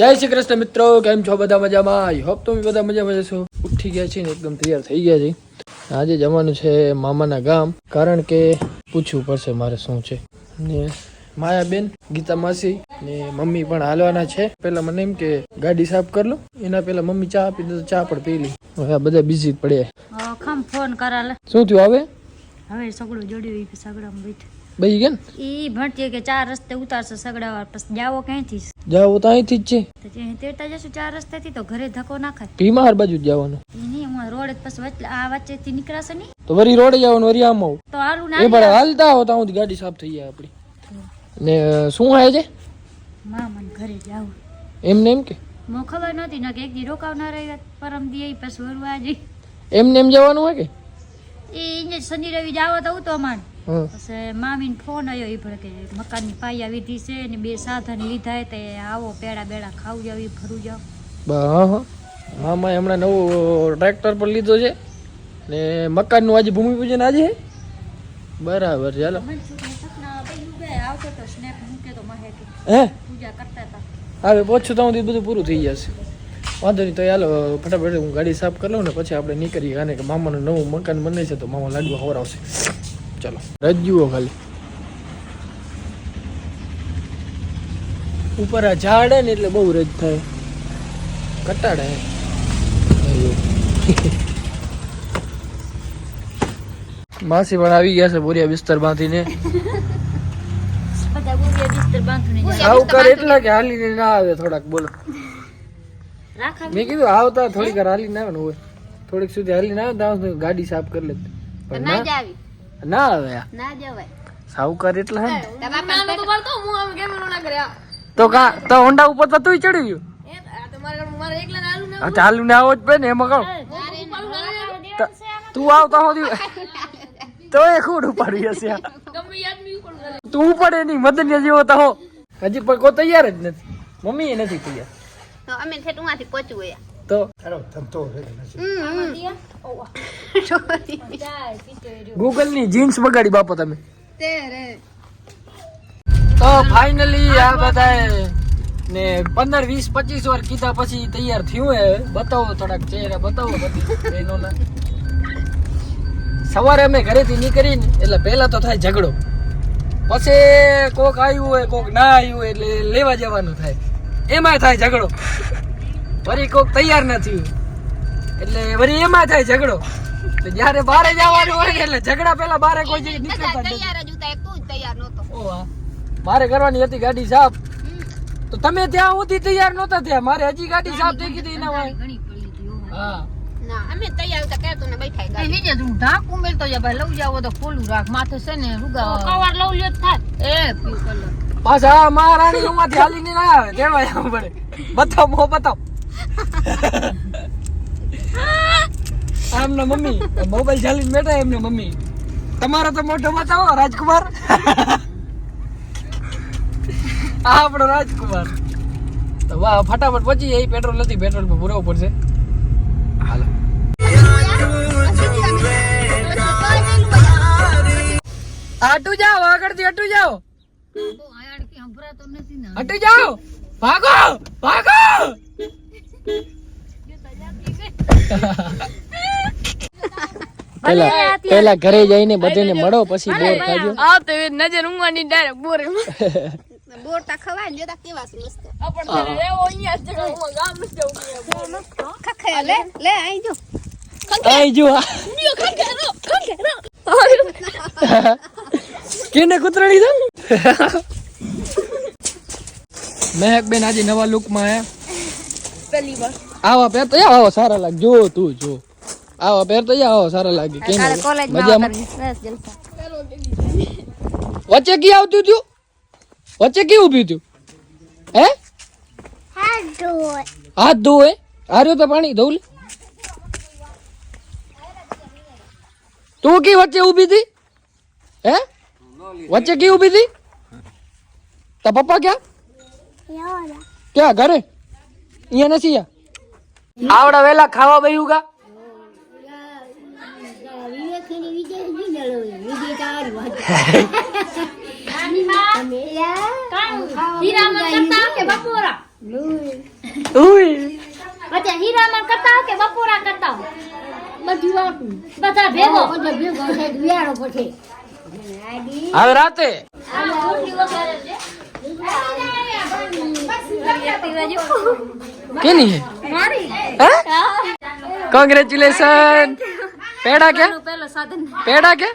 જય શ્રી કૃષ્ણ મિત્રો કેમ છો બધા મજામાં? આઈ હોપ તમે બધા મજામાં જશો ઉઠી ગયા છે ને એકદમ તૈયાર થઈ ગયા છે આજે જવાનું છે મામાના ગામ કારણ કે પૂછવું પડશે મારે શું છે. ને માયાબેન ગીતા માસી ને મમ્મી પણ હાલવાના છે. પેલા મને એમ કે ગાડી સાફ કરી લો એના પેલા મમ્મી ચા આપી દે તો ચા પણ પી લી. હવે આ બધા બિઝી પડ્યા. ફોન કરાલે. શું થયું હવે? હવે સગડું જોડ્યું સગડામાં બેઠ. બઈ ગયા ને? ઈ ભણતી કે ચાર રસ્તે ઉતારશે સગડાવાર પછી જાવો ક્યાંથી જાવો તો અહીંથી જ છે. તો ત્યાં તેડતા જશું ચાર રસ્તેથી તો ઘરે ધક્કો ના ખાય. ભીમાર બાજુ જ જવાનું. નહીં હું રોડ પછી વચ્ચે આ વચ્ચેથી નીકળાશે નહીં? તો વરી રોડે જવાનું વરી આમ આવું. તો એ ના પણ હાલતા હો તો હું ગાડી સાફ થઈ જાય આપણી ને શું હાય છે? મામા ઘરે જાવું એમને એમ કે? મને ખબર નહોતી ને કે એક દી રોકાવનાર રહ્યા પરમ દી પછી વરવા જઈ. એમને એમ જવાનું હોય કે? એ શનિ રવિ જાવ તો ઉતો માન પછી મામીને ફોન આવ્યો એ ભરે કે મકાનની પાયા વિધી છે ને બે સાધન લીધા હે તે આવો પેડા બેડા ખાવ જાવ ઈ ફરું જાવ. હા હા. મામાએ હમણાં નવું ટ્રેક્ટર પર લીધો છે. ને મકાનનું આજે ભૂમિપૂજન આજે બરાબર ચાલો. હે? પૂજા કરતા હતા. હવે પોછું તો બધું પૂરું થઈ જશે. વાંધો નહીં તો ચાલો ફટાફટ હું ગાડી સાફ કરી લઉં ને પછી આપણે નીકળીએ. કારણ કે મામાનું નવું મકાન બને છે તો મામા લાડવા ખવડાવશે ચાલો રજ્જુઓ ખાલી. ઉપર આ ઝાડ ને એટલે બહુ રજ થાય. કટાડે માસી પણ આવી ગયા છે બોરિયા બિસ્તર બાંધીને. સાવકાર એટલા કે હાલીને ના આવે થોડાક બોલો. મેં કીધું આવતા થોડીક વાર હાલીને આવે હોય થોડીક સુધી હાલીને આવે ત્યાં ગાડી સાફ કરી લે પણ ના ના. આવે. ના જવાય. સાવકાર એટલા હે તો પડતો હું આમ કેમ ના કર્યા તો કા તો હોન્ડા ઉપર તો તું ચડી ગયું હા ચાલુ ને આવો જ પડે ને એમાં કહો તો- તું આવતા હોતી તો એ ખોડ ઉપાડી હશે તું પડે નહીં મદન જેવો તો હો. હજી પણ કોઈ તૈયાર જ નથી. મમ્મી એ નથી તૈયાર. તો અમે ઠેઠુંમાંથી પહોંચવું એ તો ગૂગલની જીન્સ બગાડી બાપો તમે તો ફાઇનલી આ બધા ને પંદર વીસ પચીસ વાર કીધા પછી તૈયાર થયું હે બતાવો થોડાક ચહેરા બતાવો બધી બહેનોના સવારે અમે ઘરેથી નીકળીને એટલે પહેલા તો થાય ઝઘડો પછી કોક આવ્યું હોય કોક ના આવ્યું હોય એટલે લેવા જવાનું થાય એમાં થાય ઝઘડો. વરી કોક તૈયાર નથી એટલે વળી એમાં થાય ઝઘડો. જયારે બારે જવાનું હોય ને એટલે ઝઘડા પહેલા બારે કોઈ જગ્યાએ નીકળતા તૈયાર જ ઉતા તું તૈયાર નહોતો. ઓ મારે કરવાની હતી ગાડી સાફ. તો તમે ત્યાં સુધી તૈયાર નહોતા થયા. મારે હજી ગાડી સાફ થઈ ગઈ હતી એના વાંહે. ઘણી પડી હતી હા ના અમે તૈયાર હતા કહેતું ને બેઠા ગાડી. નીચે તું ઢાંક ઉમેરતો જા ભાઈ લઉં જાવ તો ખોલું રાખ. માથે છે ને રૂગા કવાર લઉં લ્યો તો થાય એ કલર પાછા મહારાણી નું માંથી હાલી હાલીને ના આવે કેવા જવું પડે. બતાવ, મો બતાવ. આમના મમ્મી મોબાઈલ ચાલીને બેઠા એમને મમ્મી. તમારો તો મોટો બતાવો, રાજકુમાર. આ આપણો રાજકુમાર. તો વાહ, ફટાફટ પહોંચી જાય પેટ્રોલ નથી પેટ્રોલ પર પૂરવું પડશે. હાલો. આટું જાઓ, આગળથી અટુ જાઓ. હટી જાઓ. ભાગો. ભાગો. પેલા પેલા ઘરે જઈને બધાને મળો પછી બોર ખાજો. આ તો નજર ઊંઘવાની ડાયરેક્ટ બોર બોરતા ખવાય ને જોતા કેવા મસ્ત. આપણે રેવો અહીંયા જ હું ગામ ન જવું ખખે લે લે આઈ જો. આઈ જો કેને કૂતરાણી દો મહેક બેન આજે નવા લુકમાં આયા પહેલી વાર. આવા પહેર તો યા આવો સારા લાગે. જો તું જો. આવા પહેર તો આવો સારા લાગે. કેમ? મજામાં? વચ્ચે કી આવતું થયું વચ્ચે કી ઊભી થયું? હે? હાથ ધોવે હાર્યો તો પાણી ધોવ લે. તું કી વચ્ચે ઊભી હતી? હે? વચ્ચે કી ઊભી હતી? તા પપ્પા ક્યાં? ક્યાં ઘરે? અહીંયા નથી યા? આવડા વેલા ખાવા બેહું કા? હીરામણ કરતા કે બપોરા કરતા કે બપોરા કરતા હો બધું બધા ભેગો બધા ભેગો છે. પછી હવે રાતે કેની હે? કોંગ્રેચ્યુલેશન પેડા કે? પેલો સાધન. પેડા કે?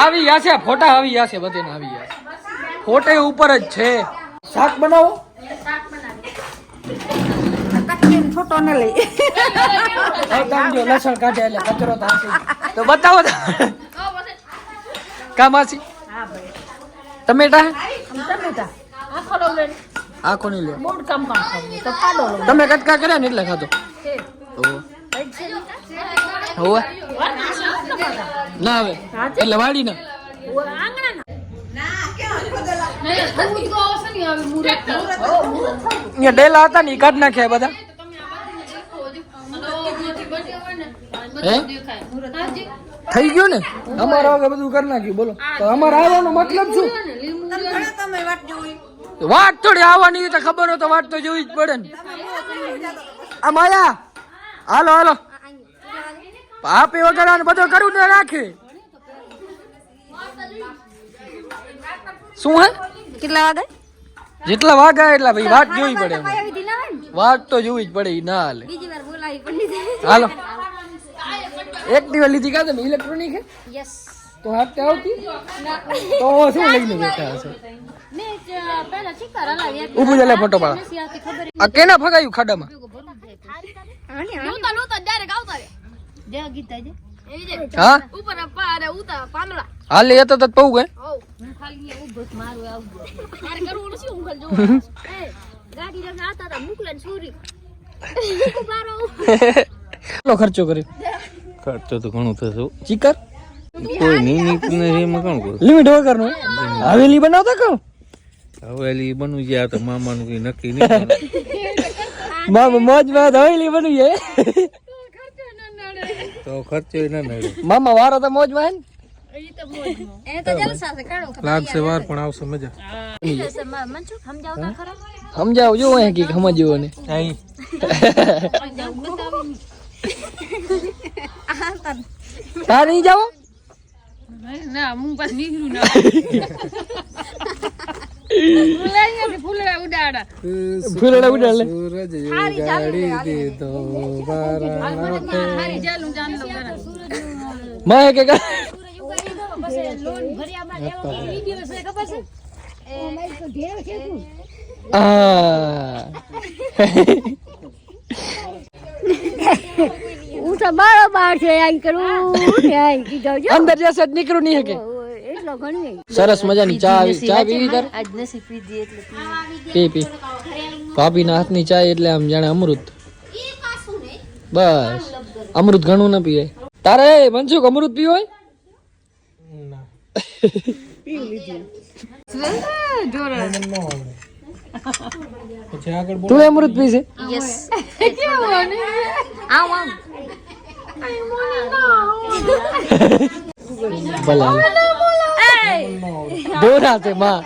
આવી ગયા છે ફોટા આવી ગયા છે બધે આવી ગયા છે. ફોટે ઉપર જ છે. શાક બનાવો? ફોટો ન લઈ. જો લસણ કાઢે એટલે કચરો થશે. તો બતાવો કામાસી કા માસી ટમેટા આખો નહીં લો. તમે કટકા કર્યા ને એટલે ખાધો. હોવે. ના હવે. એટલે વાડી ના ડેલા હતા ને કાઢ નાખ્યા બધા. થઈ ગયું ને? અમારે હવે બધું કરી નાખ્યું. બોલો. તો અમારે આવવાનો મતલબ શું? વાટ થોડી આવવાની તો ખબર હોય તો વાત તો જોવી જ પડે ને. આ માયા હાલો હાલો. પાપી વગર બધો કરવું ને રાખે. શું હે? કેટલા વાગે? જેટલા વાગ્યા એટલા ભાઈ વાત જોવી પડે વાટ તો જોવી જ પડે ના હાલે. હાલો. એક દિવસ લીધી કાં તમે? ઇલેક્ટ્રોનિક હે? યસ તો હાથ આવતી? તો શું લઈને બેઠા હશે મેં જ પહેલા ચિક્કાર હલાવી આપી. ઊભું જલે ફોટો પાડો. આ કેના ફગાયું ખાડામાં? હા? ઉપર ઉતા પાંદડા હાલ એ તો પવું ગયે હોવ. હું ખાલી અહીંયા મારું આવું મારે કરવું નથી હું ખાલી જોઉં. એ ગાડી લઈને આવતા હતા મોકલે છોરી કેટલો ખર્ચો કર્યો? ખર્ચો તો ઘણું થશે. ચીકર? કોઈ નહીં નથી એમાં લિમિટ વગરનો? હવેલી બનાવતા કહો હવેલી બનવું છે આ તો મામાનું કઈ નક્કી નહીં મામા મોજમાં હવેલી બની જાય તો ખર્ચો ના નડે. મામા વારો તો મોજમાં એ તો જલસા છે કાઢો લાગશે વાર પણ આવશે મજા. સમજાવ જો અહીં કંઈક સમજવો ને અહીં તાર નહીં જાવ ના હું પાછું નીકળું ના. ફૂલડા ઉડાડા ફૂલડા ઉડાડે સૂરજ ઉગાડી દીધો હારી ચાલું ચાંદલો કરા માં કે કા લોન ભર્યા બાદ એવો વિડિયો છે ખબર છે એ તો ઢેર છે તું આ હું તો બારો બાર છે આઈ કરું આઈ કીધો અંદર જશે નીકળું નહીં ઘણી સરસ મજાની ચા ચા પીવી તાર? આજ નસી પીધી એટલે પી પી. ભાભીના હાથની ચા એટલે આમ જાણે અમૃત. બસ. અમૃત ઘણું ના પીવાય. તારે મનસુખ અમૃત પીવો હોય? તું અમૃત પીશે યસ આવ આવ ભલે. દોરા છે માં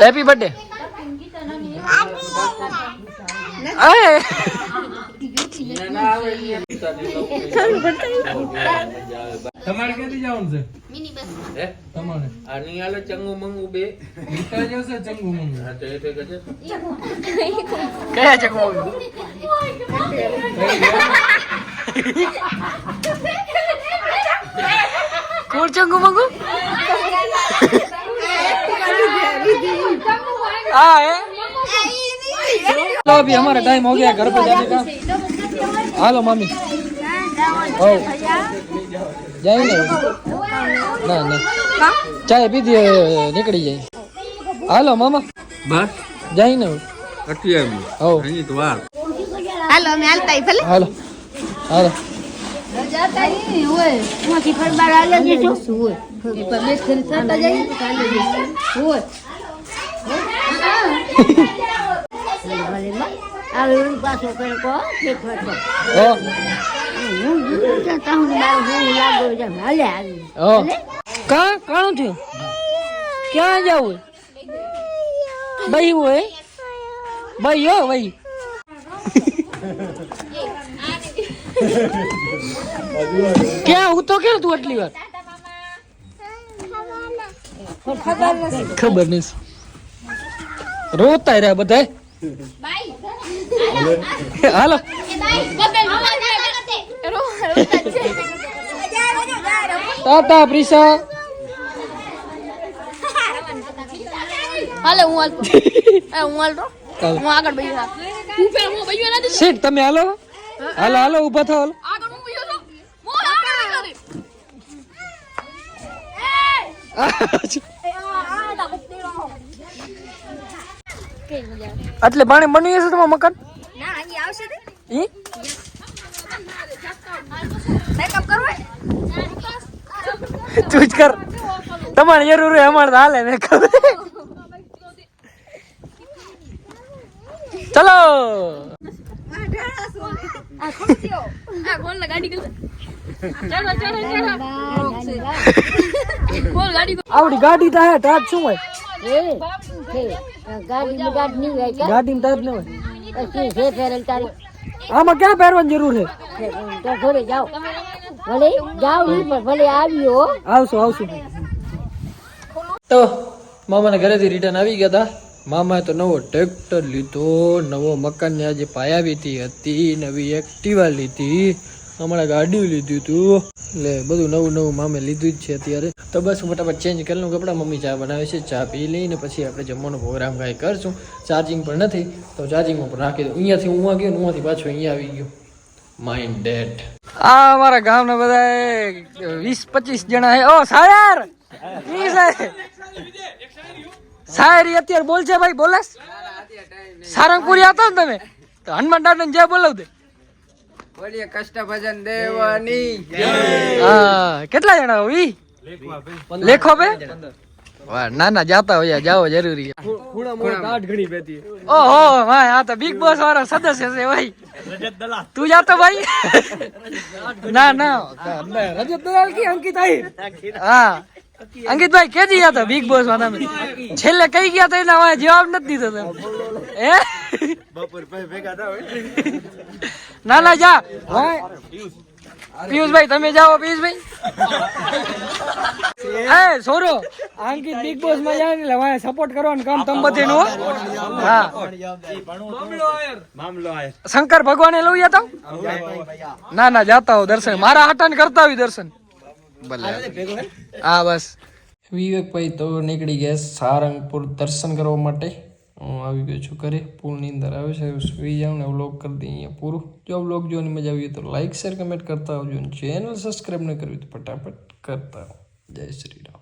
હેપી બર્થડે તમારે ક્યાંથી જવાનું છે મિની બસ હે તમારે આની હાલે ચંગુ મંગુ બે નીકળ જશે ચંગુ મંગુ હા તો એટલે કે છે કયા છે કોણ કોણ ચંગુ મંગુ हाँ है तो अभी हमारा टाइम हो गया घर पे जाने का हालो मामी ओ જાય ને. ના ના. ચાય પીધી નીકળી જાય. હાલો મામા. બસ. જાય ને. અટકી તો વાર હાલો અમે હાલતા આવી હાલો. હાલો. જાતા હોય એમાંથી ફરબાર થતા જાય હોય ભલે માં આ રૂમ પાછો કરે કો ફેર હું. તો હું મારું હું લાગો છે હાલે આવી હો. કા? કાણું થયું? ક્યાં જવું બઈ હોય? ભાઈ હો ભાઈ ક્યાં? હું તો કે તું આટલી વાર? ખબર નહીં રોતા રહ્યા બધા હાલો. તાતા પ્રિસા હાલે હું હાલ હું હાલ રો હું આગળ બેઠા હું હું બેઠો નથી. શેઠ તમે હાલો? હાલો હાલો ઊભા થાઓ હાલો. આગળ હું બેઠો છું હું આગળ બેઠો એટલે પાણી બની જશે તમારું મકાન? ના અહીં આવશે તે. ઈ? તું જ કર. તમારે જરૂર હોય અમારે તો હાલે ને ખબર. ચલો. આવડી ગાડી તો હે ટાટ શું હોય? એ છે ગાડી નહીં હોય કે? ગાડીમાં ટાટ ન હોય. પછી છે ફેરલ તારી. આમાં ક્યાં પહેરવાની જરૂર છે? તો ઘરે જાઓ. ભલે જાઓ નહીં પણ ભલે આવ્યો હો. આવશું આવશું તો મામાના ઘરેથી રિટર્ન આવી ગયા હતા મામાએ તો નવો ટ્રેક્ટર લીધો નવો મકાનની આજે પાયાવીતી હતી નવી એક્ટિવા લીધી. હમણાં ગાડી લીધું હતું. એટલે બધું નવું નવું મામે લીધું જ છે અત્યારે. તો બસ ફટાફટ ચેન્જ કરી લઉં કપડાં. મમ્મી ચા બનાવે છે, ચા પી લઈને પછી આપણે જમવાનો પ્રોગ્રામ કાંઈ કરશું. ચાર્જિંગ પણ નથી. તો ચાર્જિંગ ઉપર રાખી દઉં. અહીંયાથી હું ગયો ને પાછું અહીંયા આવી ગયો. માઇન્ડ ડેટ આ અમારા ગામના બધા વીસ પચીસ જણા હે. ઓ, સાયર! સાહેબ અત્યારે બોલ છે ભાઈ બોલે સારંગપુરી હતા ને તમે. હનુમાન દાદા જે બોલાવ દે બોલીએ કષ્ટ ભજન દેવાની હા કેટલા જણા હોવી લેખો બે ના ના જાતા હોય જાઓ જરૂરી. ઓહો ભાઈ આ તો બિગ બોસ વાળો સદસ્ય છે ભાઈ તું જાતો ભાઈ. ના ના. રજત દલાલ કી અંકિત આહિર? હા. અંકિતભાઈ કેજી હતા બિગ બોસ વાળા છેલ્લે કઈ ગયા તો એના જવાબ નથી દીધો તમે. હે? ના ના જા. વાંહે. પિયુષભાઈ તમે જાઓ પિયુષભાઈ. એ સોરો અંકિત બિગ બોસમાં જાય એટલે વાય સપોર્ટ કરવાનું કામ તમ બધે નું હા શંકર ભગવાને લઉં જતા ના ના જાતા હો દર્શન. મારા હાટાને કરતા હોય દર્શન. ભલે. હા બસ. વિવેકભાઈ તો નીકળી ગયા સારંગપુર દર્શન કરવા માટે. હું આવી ગયો છું ઘરે પૂરની અંદર આવે છે સુઈ જાઉં ને વ્લોગ કરી દઈએ અહીંયા પૂરું. જો વ્લોગ જોવાની મજા આવી તો લાઇક શેર કમેન્ટ કરતા આવજો ચેનલ સબસ્ક્રાઈબ ન કરવી તો ફટાફટ કરતા જય શ્રી રામ.